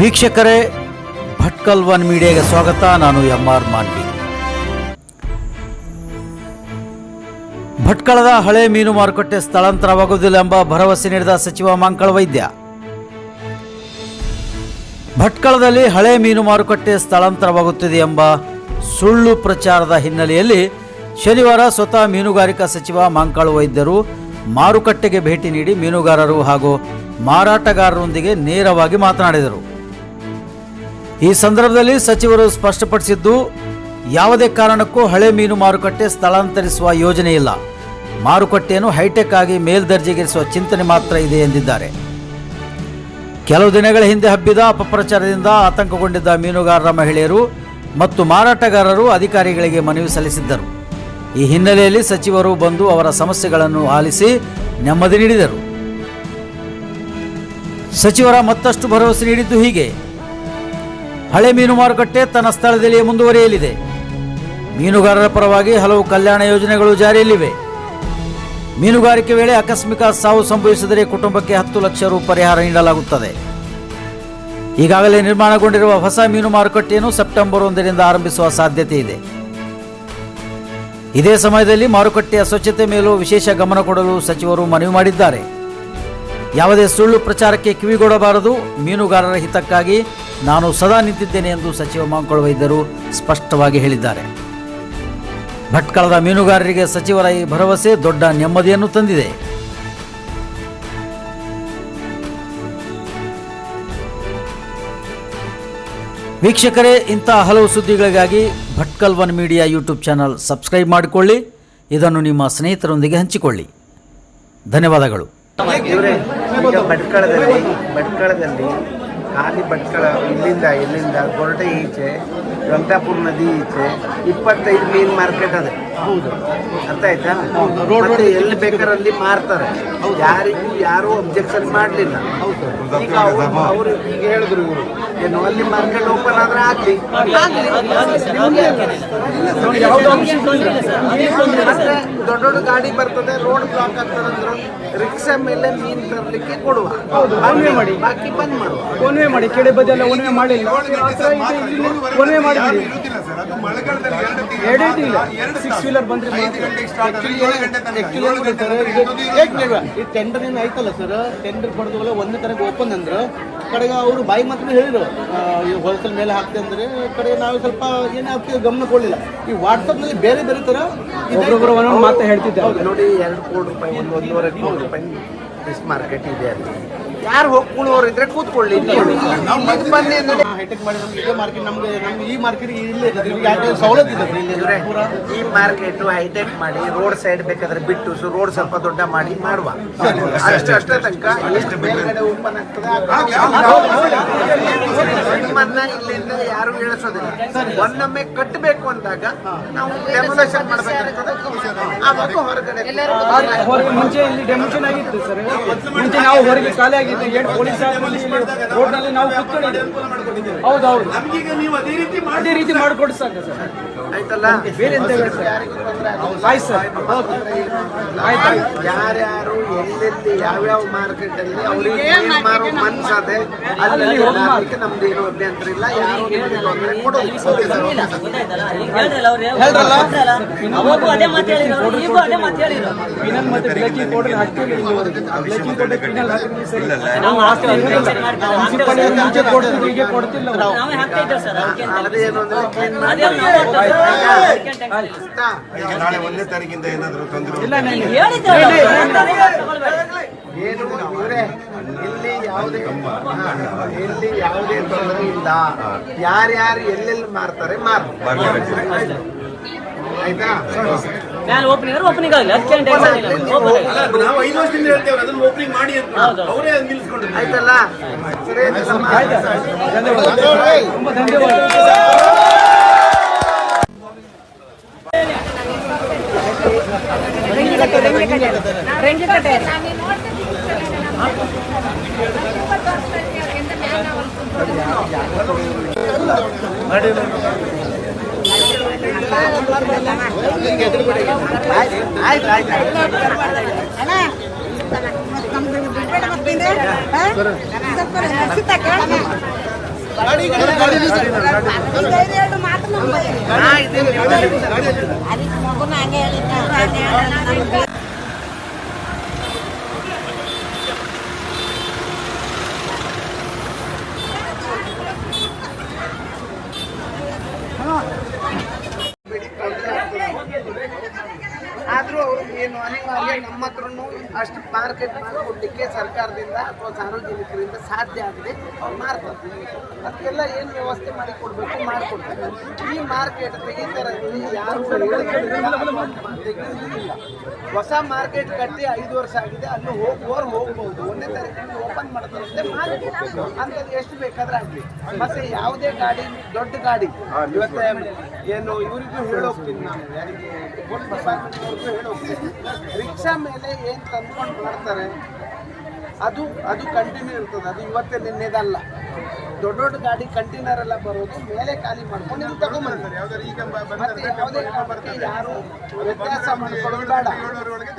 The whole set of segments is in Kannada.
ವೀಕ್ಷಕರೇ, ಭಟ್ಕಲ್ ಒನ್ ಮೀಡಿಯಾಗೆ ಸ್ವಾಗತ. ನಾನು ಎಂ ಆರ್ ಮಾನ್ವಿ. ಭಟ್ಕಳದ ಹಳೆ ಮೀನು ಮಾರುಕಟ್ಟೆ ಸ್ಥಳಾಂತರವಾಗುವುದಿಲ್ಲ ಎಂಬ ಭರವಸೆ ನೀಡಿದ ಸಚಿವ ಮಾಂಕಳ ವೈದ್ಯ. ಭಟ್ಕಳದಲ್ಲಿ ಹಳೆ ಮೀನು ಮಾರುಕಟ್ಟೆ ಸ್ಥಳಾಂತರವಾಗುತ್ತಿದೆ ಎಂಬ ಸುಳ್ಳು ಪ್ರಚಾರದ ಹಿನ್ನೆಲೆಯಲ್ಲಿ ಶನಿವಾರ ಸ್ವತಃ ಮೀನುಗಾರಿಕಾ ಸಚಿವ ಮಾಂಕಾಳು ವೈದ್ಯರು ಮಾರುಕಟ್ಟೆಗೆ ಭೇಟಿ ನೀಡಿ ಮೀನುಗಾರರು ಹಾಗೂ ಮಾರಾಟಗಾರರೊಂದಿಗೆ ನೇರವಾಗಿ ಮಾತನಾಡಿದರು. ಈ ಸಂದರ್ಭದಲ್ಲಿ ಸಚಿವರು ಸ್ಪಷ್ಟಪಡಿಸಿದ್ದು, ಯಾವುದೇ ಕಾರಣಕ್ಕೂ ಹಳೆ ಮೀನು ಮಾರುಕಟ್ಟೆ ಸ್ಥಳಾಂತರಿಸುವ ಯೋಜನೆ ಇಲ್ಲ. ಮಾರುಕಟ್ಟೆಯನ್ನು ಹೈಟೆಕ್ ಆಗಿ ಮೇಲ್ದರ್ಜೆಗೇರಿಸುವ ಚಿಂತನೆ ಮಾತ್ರ ಇದೆ ಎಂದಿದ್ದಾರೆ. ಕೆಲವು ದಿನಗಳ ಹಿಂದೆ ಹಬ್ಬಿದ ಅಪಪ್ರಚಾರದಿಂದ ಆತಂಕಗೊಂಡಿದ್ದ ಮೀನುಗಾರರ ಮಹಿಳೆಯರು ಮತ್ತು ಮಾರಾಟಗಾರರು ಅಧಿಕಾರಿಗಳಿಗೆ ಮನವಿ ಸಲ್ಲಿಸಿದ್ದರು. ಈ ಹಿನ್ನೆಲೆಯಲ್ಲಿ ಸಚಿವರು ಬಂದು ಅವರ ಸಮಸ್ಯೆಗಳನ್ನು ಆಲಿಸಿ ನೆಮ್ಮದಿ ನೀಡಿದರು. ಸಚಿವರ ಮತ್ತಷ್ಟು ಭರವಸೆ ನೀಡಿದ್ದು ಹೀಗೆ. ಹಳೆ ಮೀನು ಮಾರುಕಟ್ಟೆ ತನ್ನ ಸ್ಥಳದಲ್ಲಿಯೇ ಮುಂದುವರಿಯಲಿದೆ. ಮೀನುಗಾರರ ಪರವಾಗಿ ಹಲವು ಕಲ್ಯಾಣ ಯೋಜನೆಗಳು ಜಾರಿಯಲ್ಲಿವೆ. ಮೀನುಗಾರಿಕೆ ವೇಳೆ ಆಕಸ್ಮಿಕ ಸಾವು ಸಂಭವಿಸಿದರೆ ಕುಟುಂಬಕ್ಕೆ ಹತ್ತು ಲಕ್ಷ ರು ಪರಿಹಾರ ನೀಡಲಾಗುತ್ತದೆ. ಈಗಾಗಲೇ ನಿರ್ಮಾಣಗೊಂಡಿರುವ ಹೊಸ ಮೀನು ಮಾರುಕಟ್ಟೆಯನ್ನು ಸೆಪ್ಟೆಂಬರ್ ಒಂದರಿಂದ ಆರಂಭಿಸುವ ಸಾಧ್ಯತೆ ಇದೆ. ಇದೇ ಸಮಯದಲ್ಲಿ ಮಾರುಕಟ್ಟೆಯ ಸ್ವಚ್ಛತೆ ಮೇಲೂ ವಿಶೇಷ ಗಮನ ಕೊಡಲು ಸಚಿವರು ಮನವಿ ಮಾಡಿದ್ದಾರೆ. ಯಾವುದೇ ಸುಳ್ಳು ಪ್ರಚಾರಕ್ಕೆ ಕಿವಿಗೊಡಬಾರದು. ಮೀನುಗಾರರ ಹಿತಕ್ಕಾಗಿ ನಾನು ಸದಾ ನಿಂತಿದ್ದೇನೆ ಎಂದು ಸಚಿವ ಮಾಂಕೊಳ ವೈದ್ಯರು ಸ್ಪಷ್ಟವಾಗಿ ಹೇಳಿದ್ದಾರೆ. ಭಟ್ಕಳದ ಮೀನುಗಾರರಿಗೆ ಸಚಿವರ ಈ ಭರವಸೆ ದೊಡ್ಡ ನೆಮ್ಮದಿಯನ್ನು ತಂದಿದೆ. ವೀಕ್ಷಕರೇ, ಇಂಥ ಹಲವು ಸುದ್ದಿಗಳಿಗಾಗಿ Bhatkal one media YouTube channel subscribe ಮಾಡಿಕೊಳ್ಳಿ. ಇದನ್ನು ನಿಮ್ಮ ಸ್ನೇಹಿತರೊಂದಿಗೆ ಹಂಚಿಕೊಳ್ಳಿ. ಧನ್ಯವಾದಗಳು. ಇವರೇ ಈಗ ಭಟ್ಕಳದಲ್ಲಿ ಭಟ್ಕಳದಲ್ಲಿ ಖಾಲಿ ಭಟ್ಕಳ ಇಲ್ಲಿಂದ ಇಲ್ಲಿಂದ ಕೊರಟೆ ಈಚೆ ವೆಂಕಟಾಪುರ ನದಿ ಈಚೆ ಇಪ್ಪತ್ತೈದು ಮೀನ್ ಮಾರ್ಕೆಟ್ ಅದೇ. ಹೌದು. ಅರ್ಥ ಆಯ್ತಾ? ಮತ್ತೆ ಎಲ್ಲಿ ಅಲ್ಲಿ ಮಾರ್ತಾರೆ. ಯಾರಿಗೂ ಯಾರೂ ಅಬ್ಜೆಕ್ಷನ್ ಮಾಡಲಿಲ್ಲ. ಹೌದು. ಅವರು ಈಗ ಹೇಳಿದ್ರು ಇವರು. ಏನು ಅಲ್ಲಿ ಮಾರ್ಕೆಟ್ ಓಪನ್ ಆದ್ರೆ ಆಗ್ಲಿ ದೊಡ್ಡ ದೊಡ್ಡ ಗಾಡಿ ಬರ್ತದೆ ರೋಡ್ ಬ್ಲಾಕ್ ಆಗ್ತದೆ ಅಂದ್ರು ರಿಕ್ಷಾ ಮೇಲೆ ಮೀನ್ ತರಲಿಕ್ಕೆ ಕೊಡುವ. ಒನ್ವೆ ಮಾಡಿ. ಬಾಕಿ ಬಂದ್ ಮಾಡುವ. ಒನ್ವೆ ಮಾಡಿ ಕೆಡೆ ಬದಿಯೆಲ್ಲ ಒನ್ವೆ ಮಾಡಿಲ್ಲ. ಒನ್ವೆ ಮಾಡಿ. ಎರಡೇ ಇಲ್ಲ. ಸಿಕ್ಸ್ ವೀಲರ್ ಬಂದ್ರೆ ಈ ಟೆಂಡರ್ ಏನು ಐತಲ್ಲ ಸರ್ ಟೆಂಡರ್ ಪಡೆದವಲ್ಲ ಒಂದೇ ತರಗ ಓಪನ್ ಅಂದ್ರೆ. ಕಡೆಗೆ ಅವರು ಬಾಯಿ ಮಾತ್ರ ಹೇಳಿದ್ರು ಹೋಲ್ಸೇಲ್ ಮೇಲೆ ಹಾಕ್ತೆ ಅಂದ್ರೆ ಕಡೆ ನಾವು ಸ್ವಲ್ಪ ಏನೇ ಆಗ್ತದೆ ಗಮನ ಕೊಡಲಿಲ್ಲ. ಈ ವಾಟ್ಸಪ್ನಲ್ಲಿ ಬೇರೆ ಬೇರೆ ತರ ಇದೆ. ಒಬ್ರೊಬ್ರು ಒಂದೊಂದು ಮಾತು ಹೇಳ್ತಿದ್ದಾರೆ. ನೋಡಿ ಎರಡು ಕೋಟಿ ರೂಪಾಯಿ ಒಂದು ಒಂದೂವರೆ ಕೋಟಿ ರೂಪಾಯಿ ಫಿಶ್ ಮಾರ್ಕೆಟ್ ಇದೆ ಅಲ್ಲಿ. ಯಾರು ಹೋಗ್ಕೊಳ್ಳೋರು ಇದ್ರೆ ಕೂತ್ಕೊಳ್ಳಿ. ಈ ಮಾರ್ಕೆಟ್ ಹೈಟೆಕ್ ಮಾಡಿ ರೋಡ್ ಸೈಡ್ ಬೇಕಾದ್ರೆ ಬಿಟ್ಟು ಸೊ ರೋಡ್ ಸ್ವಲ್ಪ ದೊಡ್ಡ ಮಾಡಿ ಮಾಡುವ. ಅಷ್ಟು ಅಷ್ಟೇ ತನಕ ಓಪನ್ ಆಗ್ತದೆ ನಿಮ್ಮನ್ನ ಇಲ್ಲಿಂದ ಯಾರು ಇಳಿಸೋದಿಲ್ಲ. ಒಂದೊಮ್ಮೆ ಕಟ್ಟಬೇಕು ಅಂದಾಗ ನಾವು ಡೆಮೊಲೇಷನ್ ಮಾಡಬೇಕಾಗ್ತದೆ. ಆವಾಗ ಹೊರಗಡೆ ಹೊರಗೆ ಮುಂಚೆ ಇಲ್ಲಿ ಡೆಮೋಷನ್ ಆಗಿತ್ತು ಸರ್. ಮುಂಚೆ ನಾವು ಹೊರಗೆ ಖಾಲಿ ಏಟ್ ಪೊಲೀಸ್ ರೋಡ್ನಲ್ಲಿ ನಾವು ಕೂತ್ಕೊಂಡಿದ್ದೀವಿ. ಹೌದು ಹೌದು ಅದೇ ರೀತಿ ಮಾಡಿಕೊಡಿ ಸಾಕು ಸರ್. ಆಯ್ತಲ್ಲ? ಬೇರೆ ಎಂತ ಸರ್. ಆಯ್ತು ಸರ್. ಆಯ್ತು ಆಯ್ತು? ಯಾರ್ಯಾರು ಎಲ್ಲೆಲ್ಲಿ ಯಾವ್ಯಾವ ಮಾರ್ಕೆಟ್ ಅಲ್ಲಿ ಅವ್ರಿಗೆ ಮಾರೋ ಮನ್ಸದೆ ಅಲ್ಲಿ ಮಾರ್ಲಿಕ್ಕೆ ನಮ್ದು ಏನು ಅಭ್ಯಂತರ ಇಲ್ಲ ಯಾರು ನಿಮ್ಗೆ ತೊಂದ್ರೆ ಕೊಡೋದಿಲ್ಲ. ಅವಾಗೂ ಅದೇ ಮಾತು ಹೇಳಿದ್ರು ಈಗೂ ಅದೇ ಮಾತು ಹೇಳಿದ್ರು ಪಿನಲ್ ಮತ್ತೆ ಬ್ಲೇಕಿಂಗ್ ಪೌಡರ್ ಹಾಕ್ತೀವಿ. ಬ್ಲೇಕಿಂಗ್ ಪೌಡರ್ ಪಿನಲ್ ಹಾಕಿದ್ವಿ ಸರಿ. ನಾಳೆ ಒಂದನೇ ತಾರೀಕಿಂದ ಏನಾದರೂ ತೊಂದರೆ ಏನು ಇಲ್ಲಿ ಯಾವುದೇ ಇಲ್ಲಿ ಯಾವುದೇ ತೊಂದರೆ ಇಲ್ಲ ಯಾರ್ಯಾರು ಎಲ್ಲೆಲ್ಲಿ ಮಾರ್ತಾರೆ ಮಾರ್ತಾರೆ ಆಯ್ತಾ ಮ್ಯಾಲೆ ಓಪನಿಂಗ್ ಅಂದ್ರೆ ಓಪನಿಂಗ್ ಆಗಲಿ ಅದಕ್ಕೆ ಅಂತ ಇಲ್ಲ. ನಾವು ಐದು ವರ್ಷದಿಂದ ಹೇಳ್ತೇವೆ ಅದನ್ನು ಓಪನಿಂಗ್ ಮಾಡಿ ಅಂತ. ಅವರೇ ಆಯ್ತಲ್ಲ? ತುಂಬಾ ಧನ್ಯವಾದ ಮಾತು ನಂಬಲ್ಲಿ ಅದಕ್ಕೆ ಮಗುನ ಹಂಗೆ ಹೇಳಿದ್ನ ಹಂಗೆ ಹೇಳಿದ್ನ ನಮ್ಗೆ ಆದ್ರೂ ಅವರು ಏನು ಅನಿವಾರ್ಯ ನಮ್ಮ ಹತ್ರನು ಅಷ್ಟು ಮಾರ್ಕೆಟ್ ಮಾಡಿಕೊಡ್ಲಿಕ್ಕೆ ಸರ್ಕಾರದಿಂದ ಅಥವಾ ಸಾರ್ವಜನಿಕರಿಂದ ಸಾಧ್ಯ ಆಗಿದೆ. ಅವ್ರು ಮಾರ್ತಾರೆ ಅದಕ್ಕೆಲ್ಲ ಏನು ವ್ಯವಸ್ಥೆ ಮಾಡಿ ಕೊಡಬೇಕು ಮಾಡಿಕೊಡ್ತಾರೆ. ಈ ಮಾರ್ಕೆಟ್ ತೆಗಿತಾರೆ ಯಾರು ಇಲ್ಲ ಹೊಸ ಮಾರ್ಕೆಟ್ ಕಟ್ಟಿ ಐದು ವರ್ಷ ಆಗಿದೆ ಅಲ್ಲಿ ಹೋಗುವವ್ರು ಹೋಗ್ಬೋದು. ಒಂದೇ ತಾರೀಕಿನಲ್ಲಿ ಓಪನ್ ಮಾಡ್ತಾರಂತೆ ಮಾರ್ಕೆಟ್ ಅಂಥದ್ದು ಎಷ್ಟು ಬೇಕಾದ್ರೆ ಆಗಲಿ. ಮತ್ತೆ ಯಾವುದೇ ಗಾಡಿ ದೊಡ್ಡ ಗಾಡಿ ಇವತ್ತೇ ಏನು ಇವರಿಗೂ ಹೇಳೋಗ್ತೀನಿ ನಾನು ಯಾರಿಗೆ ಡಿಪಾರ್ಟ್ಮೆಂಟ್ನವ್ರಿಗೂ ಹೇಳೋಗ್ತೀನಿ ರಿಕ್ಷಾ ಮೇಲೆ ಏನು ತಂದ್ಕೊಂಡು ಮಾಡ್ತಾರೆ? ಅದು ಅದು ಕಂಟಿನ್ಯೂ ಇರ್ತದೆ. ಅದು ಇವತ್ತೇ ನಿನ್ನೆದಲ್ಲ. ದೊಡ್ಡ ದೊಡ್ಡ ಗಾಡಿ ಕಂಟೈನರ್ ಎಲ್ಲ ಬರೋದು ಮೇಲೆ ಖಾಲಿ ಮಾಡ್ಕೊಂಡು ಇಲ್ಲಿ ತಗೊಂಡ್ಬರ್ತಾರೆ ಮತ್ತೆ ಯಾವುದೇ ಕಾರಣಕ್ಕೆ ಯಾರು ವ್ಯತ್ಯಾಸ ಮಾಡ್ಕೊಳ್ಳೋದು ಬೇಡ.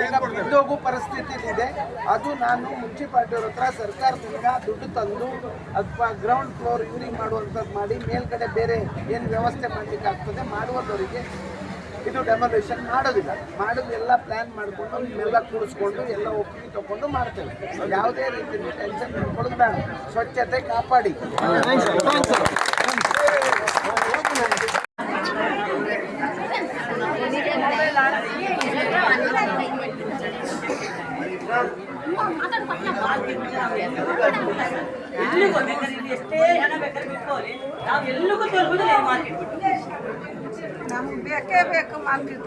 ಈಗ ಬಿದ್ದೋಗೋ ಪರಿಸ್ಥಿತಿ ಇದೆ ಅದು ನಾನು ಮುನ್ಸಿಪಾಲ್ಟಿಯವ್ರ ಹತ್ರ ಸರ್ಕಾರದಿಂದ ದುಡ್ಡು ತಂದು ಅಥವಾ ಗ್ರೌಂಡ್ ಫ್ಲೋರ್ ಯೂರಿಂಗ್ ಮಾಡುವಂಥದ್ದು ಮಾಡಿ ಮೇಲ್ಗಡೆ ಬೇರೆ ಏನು ವ್ಯವಸ್ಥೆ ಮಾಡಲಿಕ್ಕೆ ಆಗ್ತದೆ ಮಾಡುವವರಿಗೆ ಇದು ಡೆಮೊಲೇಷನ್ ಮಾಡೋದಿಲ್ಲ. ಮಾಡೋದು ಎಲ್ಲ ಪ್ಲ್ಯಾನ್ ಮಾಡಿಕೊಂಡು ನಿಮ್ಮೆಲ್ಲ ಕೂಡಿಸ್ಕೊಂಡು ಎಲ್ಲ ಒಪ್ಪಿಗೆ ತಗೊಂಡು ಮಾಡ್ತೇವೆ. ಯಾವುದೇ ರೀತಿ ಟೆನ್ಷನ್ ಮಾಡ್ಕೊಳ್ಳೋದು ಬೇಡ. ಸ್ವಚ್ಛತೆ ಕಾಪಾಡಿ. ಎಲ್ಲಿಗೂ ಬೇಕಾದ್ರೆ ಇಲ್ಲಿ ಎಷ್ಟೇ ಹಣ ಬೇಕಾದ್ರೆ ಬಿಟ್ಕೊಳ್ಳಿ ನಾವು ಎಲ್ಲಿಗೂ ತೋರ್ಬೋದಿಲ್ಲ ಈ ಮಾರ್ಕೆಟ್ ಬಿಟ್ಟು ನಮ್ಗೆ ಬೇಕೇ ಬೇಕು ಮಾರ್ಕೆಟ್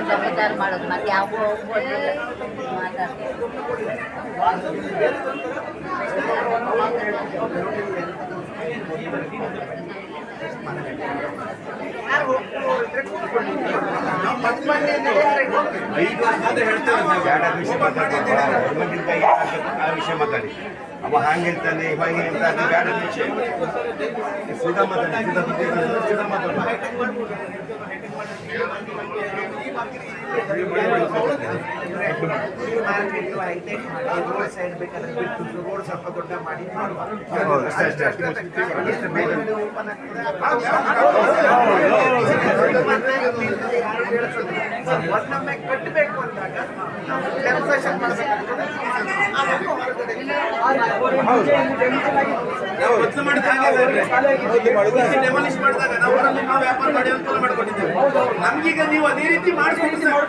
ಜವಾಬ್ದಾರಿ ಮಾಡೋದು ಮತ್ತೆ ಯಾವ ಹೋಗ್ಬೋದು ಮಾತಾಡ್ತೀವಿ ಯಾರು ಹೋಗ್ತಿರೋರಿದ್ರೆ ಕೂತ್ಕೊಳ್ಳಿ. ನಾವು ಮತ್ತೆ ಮೊನ್ನೆ ನಡೆದ್ರೆ ಐದು ಅಂತ ಹೇಳ್ತೇವೆ ನಾವು ವಿಷಯ ಮಾತಾಡ್ತೀವಿ ಏನಾಗ್ತದೆ ಆ ವಿಷಯ ಮಾತಾಡಿ ಅವ ಹಾಗೆ ಹೇಳ್ತಾನೆ ಇವಾಗ ಹೀಗೆ ಹೇಳ್ತಾನೆ ಬೇಡ ವಿಷಯ ಮಾರ್ಕೆಟ್ ಹೈಟೆಕ್ ಮಾಡಿ ರೋಡ್ ಸೈಡ್ ಬೇಕಾದ್ರೆ ಬಿಟ್ಟು ರೋಡ್ ಸ್ವಲ್ಪ ದೊಡ್ಡ ಮಾಡಿ. ಒನ್ನೊಮ್ಮೆ ಕಟ್ಟಬೇಕು ಅಂದಾಗ ನಾವು ಮಾಡಬೇಕಾಗ್ತದೆ. ಮಾಡಿದಾಗ ವ್ಯಾಪಾರ ಮಾಡಿ ಅನುಕೂಲ ನಮಗೀಗ ನೀವು ಅದೇ ರೀತಿ ಮಾಡಿಸ್ಕೊಂಡು ಸರ್.